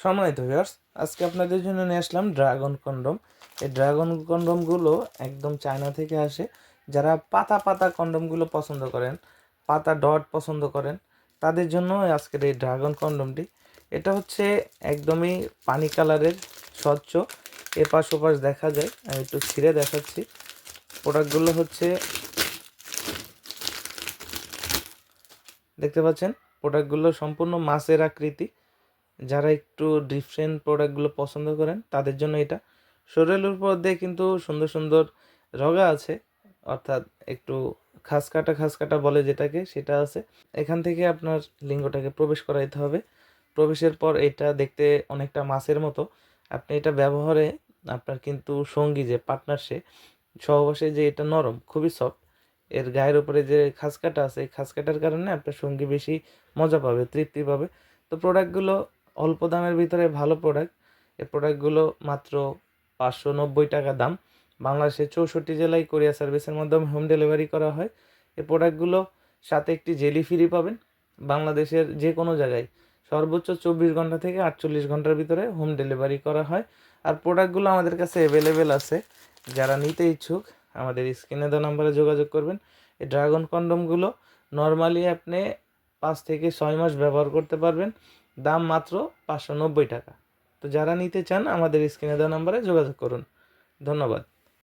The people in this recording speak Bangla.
সম্মানিত ভিউয়ার্স আজকে আপনাদের জন্য নিয়ে আসলাম ড্রাগন কন্ডম। এই ড্রাগন কন্ডমগুলো একদম চায়না থেকে আসে। যারা পাতা পাতা কন্ডমগুলো পছন্দ করেন, পাতা ডট পছন্দ করেন, তাদের জন্য আজকের এই ড্রাগন কন্ডমটি। এটা হচ্ছে একদমই পানি কালারের, স্বচ্ছ। এপাশ ওপাশ দেখা যায়, আমি একটু ছিঁড়ে দেখাচ্ছি। প্রোডাক্টগুলো হচ্ছে দেখতে পাচ্ছেন, প্রোডাক্টগুলো সম্পূর্ণ মাছের আকৃতি। যারা একটু ডিফারেন্ট প্রোডাক্টগুলো পছন্দ করেন, তাদের জন্য এটা। শরীরের উপর দিয়ে কিন্তু সুন্দর সুন্দর রগা আছে, অর্থাৎ একটু খাস কাটা খাস কাটা বলে যেটাকে, সেটা আছে। এখান থেকে আপনার লিঙ্গটাকে প্রবেশ করাইতে হবে। প্রবেশের পর এটা দেখতে অনেকটা মাছের মতো। আপনি এটা ব্যবহারে আপনার কিন্তু সঙ্গী যে পার্টনার সে, সহবাসে যে এটা নরম, খুবই সফট এর গায়ের উপরে যে খাস কাটা আছে, এই কাটার কারণে আপনার সঙ্গী বেশি মজা পাবে, তৃপ্তি পাবে। তো প্রোডাক্টগুলো অল্প দামের ভিতরে ভালো প্রোডাক্ট এই প্রোডাক্টগুলো মাত্র পাঁচশো নব্বই টাকা দাম। বাংলাদেশের চৌষট্টি জেলায় কোরিয়া সার্ভিসের মাধ্যমে হোম ডেলিভারি করা হয়। এই প্রোডাক্টগুলো সাথে একটি জেলি ফ্রি পাবেন। বাংলাদেশের যে কোনো জায়গায়। সর্বোচ্চ চব্বিশ ঘণ্টা থেকে আটচল্লিশ ঘণ্টার ভিতরে হোম ডেলিভারি করা হয়। আর প্রোডাক্টগুলো আমাদের কাছে অ্যাভেলেবেল আছে। যারা নিতে ইচ্ছুক, আমাদের স্ক্রিনে দেওয়া নাম্বারে যোগাযোগ করবেন। এই ড্রাগন কন্ডমগুলো নর্মালি আপনি পাঁচ থেকে ছয় মাস ব্যবহার করতে পারবেন। দাম মাত্র পাঁচশো নব্বই টাকা। তো যারা নিতে চান আমাদের স্ক্রিনে দেওয়া নাম্বারে যোগাযোগ করুন। ধন্যবাদ।